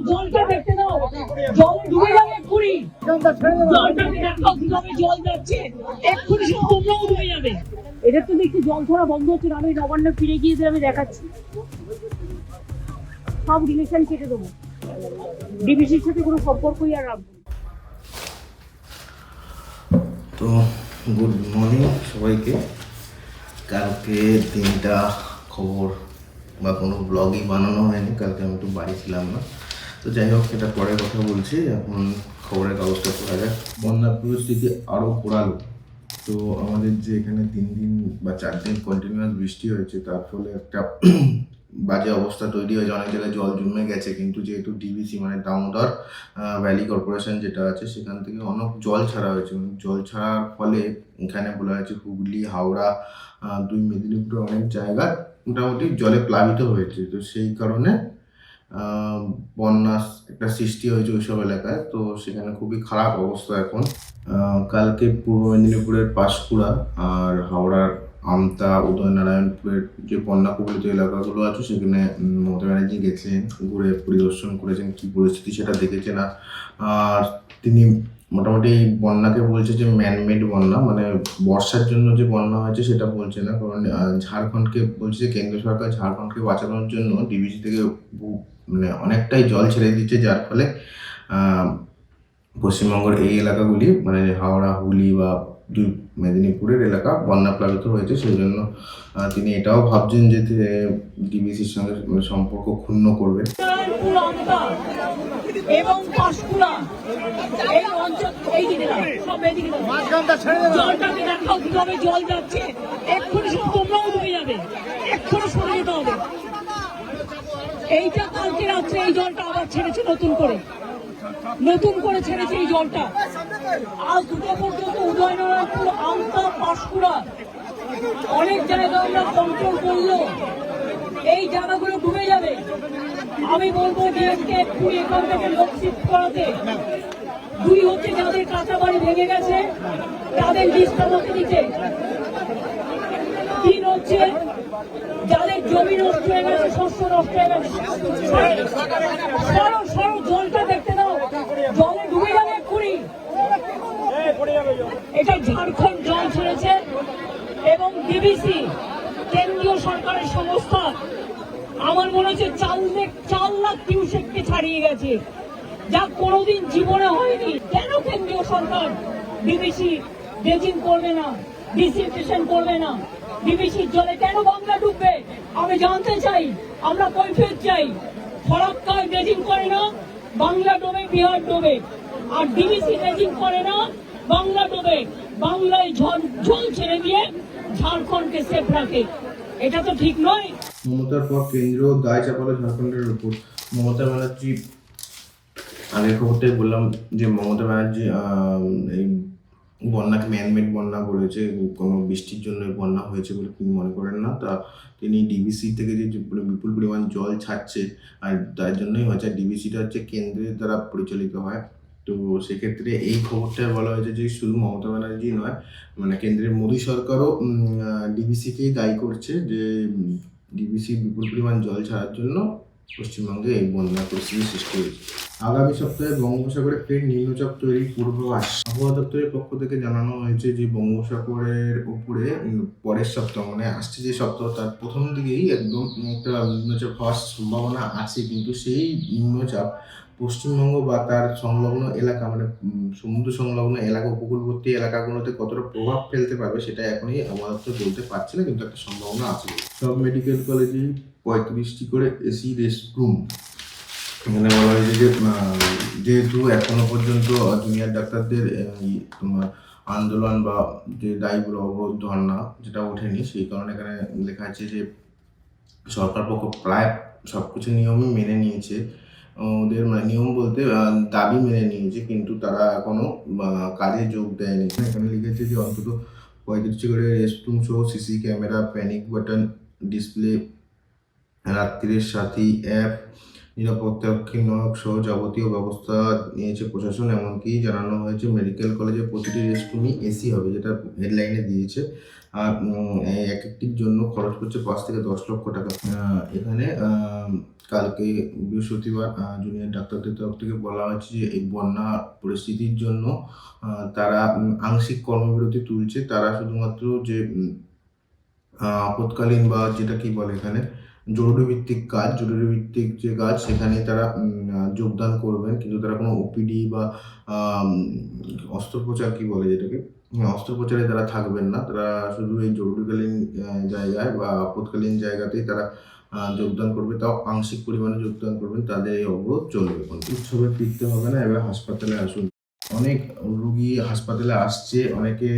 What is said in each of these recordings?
জল তো দেখছি জল ছড়া বন্ধ হচ্ছে আমি নবান্ন ফিরে গিয়ে আমি দেখাচ্ছি। সব রিলেশন কেটে দেবো। ডিবিসির সাথে কোনো সম্পর্কই আর রাখব তো গুড মর্নিং সবাইকে। কালকে তিনটা খবর বা কোনো ব্লগই বানানো হয়নি, কালকে আমি একটু বাড়ি ছিলাম না। তো যাই হোক সেটা পরে কথা বলছি, এখন খবরের কাগজটা পড়া যাক। বন্যা পরিস্থিতি আরও পোড়ালো। তো আমাদের যে এখানে তিন দিন বা চার দিন কন্টিনিউয়াস বৃষ্টি হয়েছে, তার ফলে একটা বাজে অবস্থা তৈরি হয়েছে, অনেক জায়গায় জল জমে গেছে, কিন্তু যেহেতু ডিবিসি মানে দামোদর ভ্যালি কর্পোরেশন যেটা আছে, সেখান থেকে অনেক জল ছাড়া হয়েছে। এবং জল ছাড়ার ফলে এখানে বলা হয়েছে হুগলি, হাওড়া দুই মেদিনীপুরের অনেক জায়গা মোটামুটি জলে প্লাবিত হয়েছে। তো সেই কারণে বন্যা একটা সৃষ্টি হয়েছে ওইসব এলাকায়। তো সেখানে খুবই খারাপ অবস্থা এখন। কালকে পূর্ব মেদিনীপুরের পাঁশকুড়া আর হাওড়ার আমতা উদয়নারায়ণপুরের যে বন্যা কবলিত এলাকাগুলো আছে, সেখানে মমতা ব্যানার্জি গেছেন, ঘুরে পরিদর্শন করেছেন, কি পরিস্থিতি সেটা দেখেছেন। আর তিনি মোটামুটি বন্যাকে বলছে যে ম্যানমেড বন্যা মানে বর্ষার জন্য যে বন্যা হয়েছে সেটা বলছে না, কারণ ঝাড়খণ্ডকে বলছে যে কেন্দ্র সরকার ঝাড়খণ্ডকে বাঁচানোর জন্য ডিবিসি থেকে মানে অনেকটাই জল ছেড়ে দিচ্ছে, যার ফলে পশ্চিমবঙ্গের এই এলাকাগুলি মানে হাওড়া, হুগলি বা দুই মেদিনীপুরের এলাকা বন্যা প্লাবিত হয়েছে সেই জন্য তিনি এটাও ভাবছেন যে ডিবিসির সঙ্গে সম্পর্ক ক্ষুণ্ণ করবে। এবং পাঁশকুড়া এই অঞ্চল এই দিকে সব এদিকে জলটাকে দেখাও কীভাবে জল যাচ্ছে। এক্ষুনি সব তোমরাও ডুবে যাবে। এক্ষুনি সরে যেতে হবে। এইটা কালকে রাত্রে এই জলটা আবার ছেড়েছে নতুন করে। নতুন করে ছেড়েছে এই জলটা। আজ দুটো পর্যন্ত উদয়নারায়ণপুর, আমতা, পাঁশকুড়া, অনেক জায়গা আমরা কন্ট্রোল করল এই জায়গাগুলো ডুবে যাবে। আমি বলব ডিএসকে এক্ষুনি এখান থেকে লোক শিফট করাতে দুই হচ্ছে যাদের কাঁচা বাড়ি ভেঙে গেছে, তাদের লিস্ট আমাকে দিতে। তিন হচ্ছে যাদের জমি নষ্ট হয়ে গেছে, শস্য নষ্ট হয়ে গেছে সরো সরো জলটা দেখতে দাও জলে ডুবে যাবে এক্ষুনি এটা ঝাড়খণ্ড জল ছেড়েছে এবং ডিবিসি কেন্দ্রীয় সরকারের সংস্থা আমার মনে হচ্ছে চার চার লাখ কিউসেককে ছাড়িয়ে গেছে, যা কোনোদিন জীবনে হয়নি। কেন কেন্দ্রীয় সরকার ডিবিসি ড্রেজিং করবে না ডিসিনফেকশন করবে না? ডিবিসির জলে কেন বাংলা ডুববে? আমি জানতে চাই, আমরা কৈফিয়ত চাই। ফরাক্কায় ড্রেজিং করে না, বাংলা ডোবে, বিহার ডোবে। আর ডিবিসি ড্রেজিং করে না, বাংলা ডোবে। বাংলায় ঝড় জল ছেড়ে দিয়ে ঝাড়খণ্ডকে সেফ রাখে। এটা তো ঠিক নয়। মমতার পর কেন্দ্র দায় চাপালো ঝাড়খণ্ডের উপর। মমতা ব্যানার্জি, আগের খবরটাই বললাম যে মমতা ব্যানার্জি এই বন্যাকে ম্যানমেড বন্যা বলেছে, কোনো বৃষ্টির জন্য বন্যা হয়েছে বলে তিনি মনে করেন না। তা তিনি ডিবিসি থেকে যে বিপুল পরিমাণ জল ছাড়ছে, আর তার জন্যই হচ্ছে ডিবিসিটা হচ্ছে কেন্দ্রের দ্বারা পরিচালিত হয়। তো সেক্ষেত্রে এই খবরটায় বলা হয়েছে যে শুধু মমতা ব্যানার্জি নয় মানে কেন্দ্রের মোদী সরকারও ডিবিসিকেই দায়ী করছে যে ডিবিসি বিপুল পরিমাণ জল ছাড়ার জন্য পশ্চিমবঙ্গে এই বন্যা পরিস্থিতি সৃষ্টি হয়েছে। আগামী সপ্তাহে বঙ্গোপসাগরে ফের নিম্নচাপ তৈরির পূর্বাভাস। আবহাওয়া দপ্তরের পক্ষ থেকে জানানো হয়েছে যে, বঙ্গোপসাগরের উপরে পরের সপ্তাহ মানে আসছে যে সপ্তাহ, তার প্রথম দিকেই একদম একটা নিম্নচাপ হওয়ার সম্ভাবনা আছে। কিন্তু সেই নিম্নচাপ পশ্চিমবঙ্গ বা তার সংলগ্ন এলাকা মানে সমুদ্র সংলগ্ন এলাকা উপকূলবর্তী এলাকাগুলোতে কতটা প্রভাব ফেলতে পারবে সেটা এখনই দপ্তর বলতে পারছে না কিন্তু একটা সম্ভাবনা আছে। সব মেডিকেল কলেজে পঁয়ত্রিশটি করে এসি রেস্টরুম এখানে বলা হয়েছে যে যেহেতু এখনও পর্যন্ত জুনিয়র ডাক্তারদের তোমার আন্দোলন বা যে দায়ীগুলো অবরোধ ধর্না যেটা ওঠেনি সেই কারণে এখানে লেখা আছে যে সরকার পক্ষ প্রায় সব কিছু নিয়মই মেনে নিয়েছে। ওদের মানে নিয়ম বলতে দাবি মেনে নিয়েছে, কিন্তু তারা এখনও কাজে যোগ দেয়নি। এখানে লিখেছে যে অন্তত পঁয়ত্রিশটি করে রেস্টরুম সহ CC camera panic button display রাত্রির সাথী অ্যাপ নিরাপত্তারক্ষী নক সহ যাবতীয় ব্যবস্থা নিয়েছে প্রশাসন, এমনকি জানানো হয়েছে মেডিকেল কলেজে প্রতিটি রেস্টরুমই এসি হবে, যেটা হেডলাইনে দিয়েছে। আর এক একটির জন্য খরচ পড়ছে পাঁচ থেকে দশ লক্ষ টাকা। এখানে কালকে বৃহস্পতিবার জুনিয়র ডাক্তারদের তরফ থেকে বলা হয়েছে যে এই বন্যা পরিস্থিতির জন্য তারা আংশিক কর্মবিরতি তুলছে। তারা শুধুমাত্র যে আপৎকালীন বা যেটা কি বলে এখানে জরুরি ভিত্তিক কাজ জরুরি ভিত্তিক যে কাজ সেখানে তারা যোগদান করবেন কিন্তু তারা কোনো ওপিডি বা অস্ত্রোপচার কি বলে যেটাকে? হ্যাঁ, অস্ত্রোপচারে তারা থাকবেন না। তারা শুধু এই জরুরিকালীন জায়গায় বা আপৎকালীন জায়গাতেই তারা যোগদান করবে। তাও আংশিক পরিমাণে যোগদান করবেন তাদের এই অবরোধ চলবে উৎসবে ফিরতে হবে না এবার হাসপাতালে আসুন। অনেক রুগী হাসপাতালে আসছে অনেকে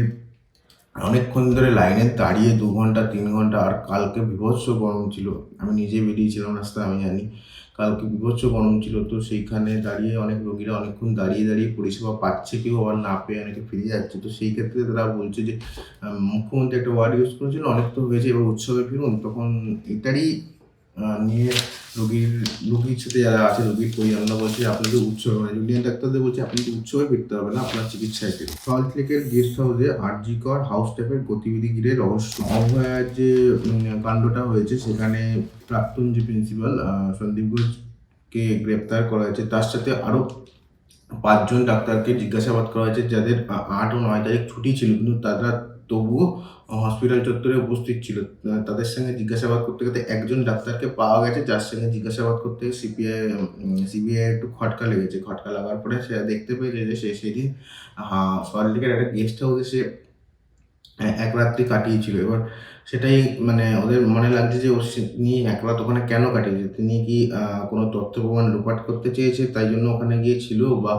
অনেকক্ষণ ধরে লাইনে দাঁড়িয়ে দু ঘণ্টা, তিন ঘণ্টা আর কালকে বিভৎস গরম ছিল। আমি নিজে বেরিয়েছিলাম রাস্তায়, আমি জানি। কালকে বিভৎস গরম ছিল, তো সেইখানে দাঁড়িয়ে অনেক রোগীরা অনেকক্ষণ দাঁড়িয়ে দাঁড়িয়ে পরিষেবা পাচ্ছে, কেউ আবার না পেয়ে অনেকে ফিরে যাচ্ছে। তো সেই ক্ষেত্রে তারা বলছে যে মুখ্যমন্ত্রী একটা ওয়ার্ড ইউজ করেছিল, অনেক তো হয়েছে, এবার উৎসবে ফিরুন। তখন এটারই নিয়ে রুগীর রুগীর সাথে যারা আছে, রোগীর পরিজনরা বলছে আপনাদের উৎসবে মানে জুনিয়র ডাক্তারদের বলছে আপনাকে উৎসবে ফিরতে হবে না, আপনার চিকিৎসায় ফিরুন। সল্ট লেকের গেস্ট হাউসে আরজিকর হাউস স্টাফের গতিবিধি ঘিরে রহস্য। অভয়ার যে কাণ্ডটা হয়েছে, সেখানে প্রাক্তন যে প্রিন্সিপাল সন্দীপ ঘোষকে গ্রেপ্তার করা হয়েছে। তার সাথে আরও পাঁচজন ডাক্তারকে জিজ্ঞাসাবাদ করা হয়েছে, যাদের আট ও নয় তারিখ ছুটি ছিল, কিন্তু তারা তবুও হসপিটাল চত্বরে উপস্থিত ছিল। তাদের সঙ্গে জিজ্ঞাসাবাদ করতে করতে একজন ডাক্তারকে পাওয়া গেছে, যার সঙ্গে জিজ্ঞাসাবাদ করতে সিপিআই সিবিআই একটু খটকা লেগেছে। খটকা লাগার পরে সে দেখতে পেয়েছে যে সে সেদিন সল্টলেকের একটা গেস্ট হাউসে সে এক রাত্রি কাটিয়েছিল। এবার সেটাই মানে ওদের মনে লাগছে যে ও তিনি এক রাত ওখানে কেন কাটিয়েছে? তিনি কি কোনো তথ্য প্রমাণ লোপাট করতে চেয়েছে? তাই জন্য ওখানে গিয়েছিল বা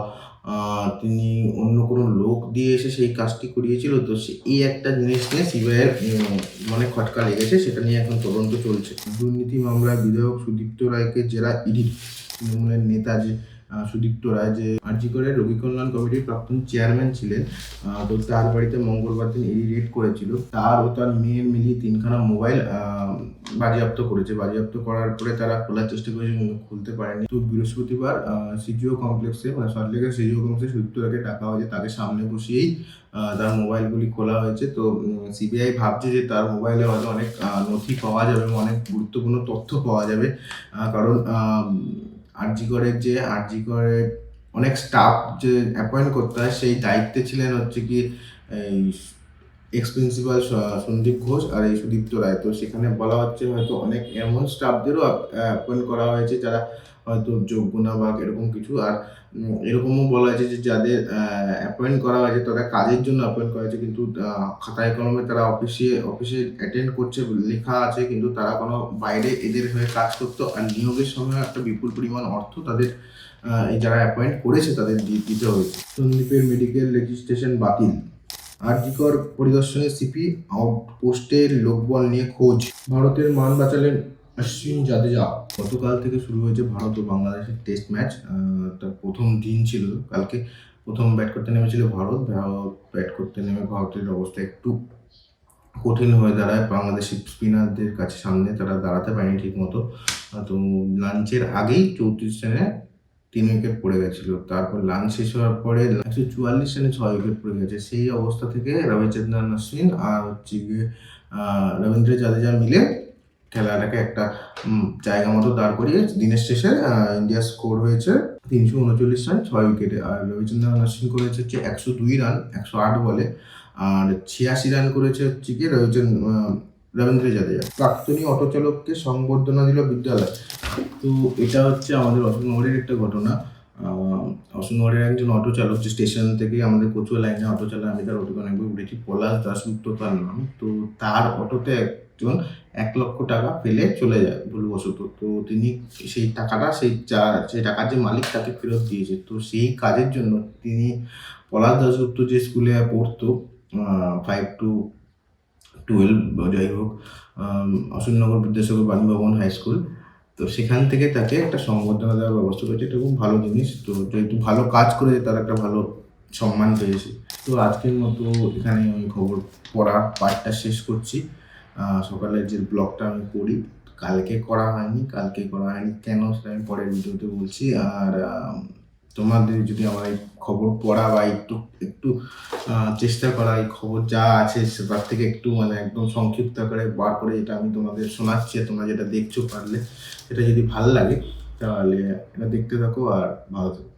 তিনি অন্য কোনো লোক দিয়ে এসে সেই কাজটি করিয়েছিল, তো সে এই একটা জিনিস নিয়ে সিবিআইয়ের মানে খটকা লেগেছে, সেটা নিয়ে এখন তদন্ত চলছে। দুর্নীতি মামলায় বিধায়ক সুদীপ্ত রায়কে জেলা ইডি তৃণমূলের নেতা যে সুদীপ্ত রায় যে আরজি করে রোগী কল্যাণ কমিটির প্রাক্তন চেয়ারম্যান ছিলেন তো তার বাড়িতে মঙ্গলবার দিন ইডি রেড করেছিল। তার ও তার মেয়ের মিলিয়ে তিনখানা মোবাইল বাজেয়াপ্ত করেছে। বাজেয়াপ্ত করার পরে তারা খোলার চেষ্টা করেছে, কিন্তু খুলতে পারেনি। তো বৃহস্পতিবার সিজিও কমপ্লেক্সে মানে সল্টলেকের সিজিও কমপ্লেক্সে সুদীপ্তরাকে ডাকা হয়েছে। তাকে সামনে বসিয়েই তার মোবাইলগুলি খোলা হয়েছে। তো সিবিআই ভাবছে যে তার মোবাইলে হয়তো অনেক নথি পাওয়া যাবে অনেক গুরুত্বপূর্ণ তথ্য পাওয়া যাবে। কারণ আরজি করে যে আরজি করে অনেক স্টাফ যে অ্যাপয়েন্ট করতে হয়, সেই দায়িত্বে ছিলেন হচ্ছে কি এই এক্স প্রিন্সিপাল সন্দীপ ঘোষ আর এই সুদীপ্ত রায়। তো সেখানে বলা হচ্ছে হয়তো অনেক এমন স্টাফদেরও অ্যাপয়েন্ট করা হয়েছে যারা হয়তো যোগ্য না বা এরকম কিছু। আর এরকমও বলা হয়েছে যে যাদের অ্যাপয়েন্ট করা হয়েছে তারা কাজের জন্য অ্যাপয়েন্ট করা হয়েছে কিন্তু খাতায় কলমে তারা অফিসে অফিসে অ্যাটেন্ড করছে লেখা আছে কিন্তু তারা কোনো বাইরে এদের হয়ে কাজ করতো। আর নিয়োগের সময় একটা বিপুল পরিমাণ অর্থ তাদের যারা অ্যাপয়েন্ট করেছে তাদের দিতে হয়েছে সন্দীপের মেডিকেল রেজিস্ট্রেশন বাতিল। আরজিকর পরিদর্শনে সিপি আউটপোস্টের লোকবল নিয়ে খোঁজ। ভারতের মান বাঁচালেন অশ্বিন জাদেজা। গতকাল থেকে শুরু হয়েছে ভারত ও বাংলাদেশের টেস্ট ম্যাচ তার প্রথম দিন ছিল। কালকে প্রথম ব্যাট করতে নেমেছিল ভারত। ভারত ব্যাট করতে নেমে ভারতের অবস্থা একটু কঠিন হয়ে দাঁড়ায়। বাংলাদেশি স্পিনারদের কাছে সামনে তারা দাঁড়াতে পারেনি ঠিক মতো তো লাঞ্চের আগেই চৌত্রিশ রানে তিন উইকেট পড়ে গেছিল। তারপর লাঞ্চ শেষ হওয়ার পরে একশো চুয়াল্লিশ রানে ছয় উইকেট পড়ে গেছে। সেই অবস্থা থেকে রবিচন্দ্রন অশ্বিন আর হচ্ছে গিয়ে রবীন্দ্র জাদেজা মিলে খেলাটাকে একটা জায়গা মতো দাঁড় করিয়ে দিনের শেষে ইন্ডিয়া স্কোর হয়েছে তিনশো উনচল্লিশ রান ছয় উইকেটে। আর রবিচন্দ্রন অশ্বিন করেছে হচ্ছে একশো দুই রান, একশো আট বলে। আর ছিয়াশি রান করেছে হচ্ছে কি রবিচন্দ্র রবীন্দ্র জাদেজা। প্রাক্তনী অটো চালককে সংবর্ধনা দিল বিদ্যালয়। তো এটা হচ্ছে আমাদের অশোকনগরের একটা ঘটনা। অশোকনগরের একজন অটো চালক যে স্টেশন থেকে আমাদের কচুয়া লাইনে অটো চালায় আমি তার অটোতে অনেকবার উঠেছি পলাশ দাসগুপ্ত তার নাম। তো তার অটোতে একজন এক লক্ষ টাকা ফেলে চলে যায় ভুলবশত। তো তিনি সেই টাকাটা, সেই যা, সেই টাকার যে মালিক তাকে ফেরত দিয়েছে। তো সেই কাজের জন্য তিনি পলাশ দাসগুপ্ত যে স্কুলে পড়তো ফাইভ টু টুয়েলভ যাই হোক অশোকনগর বিদ্যাসাগর বাণী ভবন হাই স্কুল তো সেখান থেকে তাকে একটা সংবর্ধনা দেওয়ার ব্যবস্থা করেছে। এটা খুব ভালো জিনিস। তো যেহেতু ভালো কাজ করে তার একটা ভালো সম্মান পেয়েছে। তো আজকের মতো এখানে আমি খবর পড়া পাঠটা শেষ করছি। সকালে সকালের যে ব্লগটা আমি করি, কালকে করা হয়নি, কালকে করা হয়নি। কেন সেটা আমি পরের ভিডিওতে বলছি। আর তোমাদের যদি আমার এই খবর পড়া বা একটু একটু চেষ্টা করা, এই খবর যা আছে তার থেকে একটু মানে একদম সংক্ষিপ্ত করে বার করে এটা আমি তোমাদের শোনাচ্ছি তোমরা যেটা দেখছ পারলে, এটা যদি ভালো লাগে তাহলে এটা দেখতে থাকো আর ভালো থাকো।